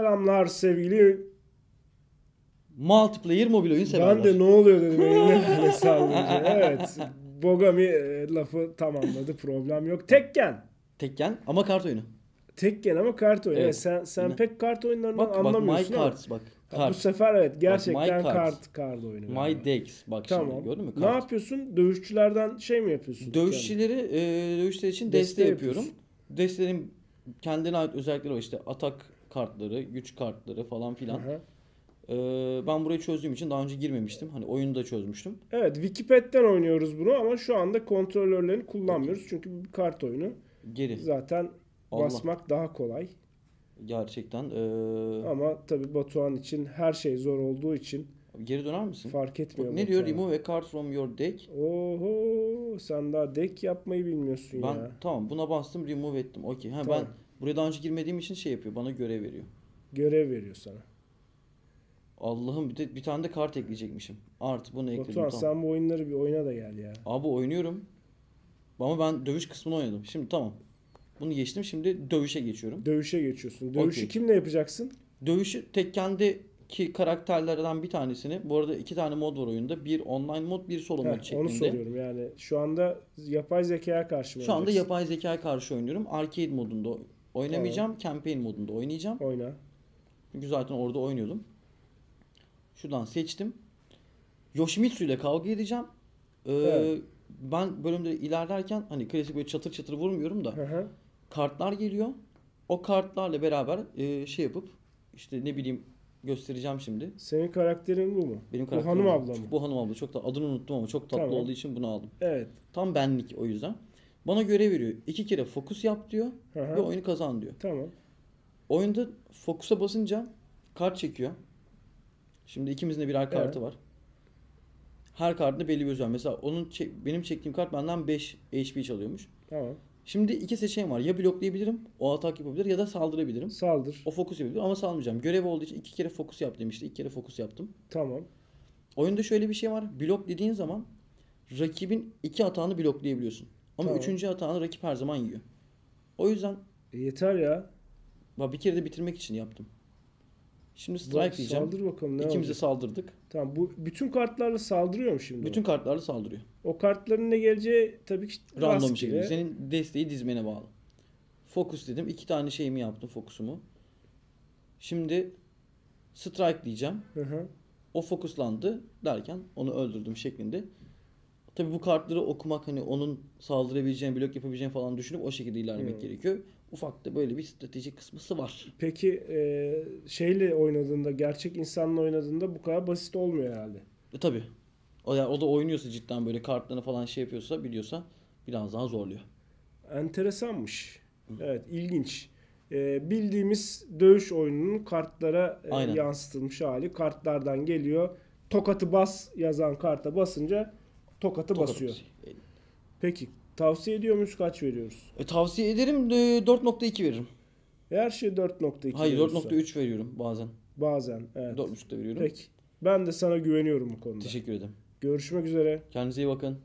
Selamlar sevgili. Multiplayer mobil oyun severler. Ben de ne oluyor dedim elimle sallayınca. Evet. Bogami e, lafı tamamladı. Problem yok. Tekken. Tekken ama kart oyunu. Tekken ama kart oyunu. Evet. Evet, sen sen Yine. pek kart oyunlarından Bak bak My anlamıyorsun. Cards bak. Ha, Bu Kart. sefer evet gerçekten kart kart oyunu. My galiba. Decks. Bak Tamam. şimdi gördün mü? Ne Kart. yapıyorsun? Dövüşçülerden şey mi yapıyorsun? Dövüşçüleri, e, dövüşler için Deste deste, yapıyorum. Destelerin kendine ait özellikleri var işte atak kartları, güç kartları falan filan. Aha. E, ben burayı çözdüğüm için daha önce girmemiştim. Hani oyunu da çözmüştüm. Evet Wikiped'den oynuyoruz bunu ama şu anda kontrolörlerini kullanmıyoruz. Çünkü bu bir kart oyunu. Geri. Zaten Allah. basmak daha kolay. Gerçekten. e, Ama tabii Batuhan için her şey zor olduğu için geri döner misin? fark etmiyor. Bak, ne diyor? Remove a card from your deck. Oho sen daha deck yapmayı bilmiyorsun Ben ya. tamam buna bastım remove ettim. Okey. Tamam. ben buraya daha önce girmediğim için şey yapıyor. Bana görev veriyor. Görev veriyor sana. Allah'ım bir de bir tane de kart ekleyecekmişim. Artı bunu ekledim. Batuhan tamam. sen bu oyunları bir oyna da gel ya. Abi oynuyorum. Ama ben dövüş kısmını oynadım. Şimdi tamam. Bunu geçtim. Şimdi dövüşe geçiyorum. Dövüşe geçiyorsun. Dövüşü Okey. kimle yapacaksın? Dövüşü Tekken'deki karakterlerden bir tanesini. Bu arada iki tane mod var oyunda. Bir online mod, bir solo mod Heh, onu şeklinde. soruyorum yani. Şu anda yapay zekaya karşı mı Şu anda yapay zekaya karşı oynuyorum. Arcade modunda oynamayacağım. Campaign modunda oynayacağım. Oyna. Çünkü zaten orada oynuyordum. Şuradan seçtim. Yoshimitsu ile kavga edeceğim. Ee, Evet. Ben bölümde ilerlerken hani klasik böyle çatır çatır vurmuyorum da Hı hı. kartlar geliyor. O kartlarla beraber e, şey yapıp işte ne bileyim göstereceğim şimdi. Senin karakterin bu mu? Benim bu karakterim hanım bu. abla mı? Bu hanım abla çok da adını unuttum ama çok tatlı Tamam. olduğu için bunu aldım. Evet. Tam benlik o yüzden. Bana görev veriyor. İki kere fokus yap diyor hı. ve oyunu kazan diyor. Tamam. Oyunda fokusa basınca kart çekiyor. Şimdi ikimizin de birer kartı var. Her kartında belli bir özel. Mesela onun çek- benim çektiğim kart benden 5 HP çalıyormuş. Tamam. Şimdi iki seçeneğim var. Ya bloklayabilirim, o atak yapabilir ya da saldırabilirim. Saldır. O fokus yapabilir ama salmayacağım. Görev olduğu için iki kere fokus yap demişti. İki kere fokus yaptım. Tamam. Oyunda şöyle bir şey var. Blok dediğin zaman rakibin iki atağını bloklayabiliyorsun. Ama Tamam. üçüncü atağını rakip her zaman yiyor. O yüzden E, yeter ya. bak bir kere de bitirmek için yaptım. Şimdi Bak, strike diyeceğim. Saldır bakalım ne İkimiz de saldırdık. Tamam bu bütün kartlarla saldırıyor mu şimdi? Bütün o? kartlarla saldırıyor. O kartların ne geleceği tabii ki Random bir şekilde. Senin desteği dizmene bağlı. Focus dedim. İki tane şeyimi yaptım fokusumu. Şimdi strike diyeceğim. Hı hı. O fokuslandı derken onu öldürdüm şeklinde. Tabi bu kartları okumak hani onun saldırabileceğini, blok yapabileceğini falan düşünüp o şekilde ilerlemek Hmm. gerekiyor. Ufak da böyle bir strateji kısmısı var. Peki e, şeyle oynadığında, gerçek insanla oynadığında bu kadar basit olmuyor herhalde. E tabi. O, yani o da oynuyorsa cidden böyle kartlarını falan şey yapıyorsa biliyorsa biraz daha zorluyor. Enteresanmış. Evet, ilginç. E, bildiğimiz dövüş oyununun kartlara e, yansıtılmış hali. Kartlardan geliyor. Tokatı bas yazan karta basınca tokatı Tokat basıyor. atıyor. Peki tavsiye ediyor muyuz? Kaç veriyoruz? E, tavsiye ederim de 4.2 veririm. Her şey 4.2 Hayır veriyorsa. 4.3 veriyorum bazen. Bazen. Evet. 4.5'da veriyorum. Peki. Ben de sana güveniyorum bu konuda. Teşekkür ederim. Görüşmek üzere. Kendinize iyi bakın.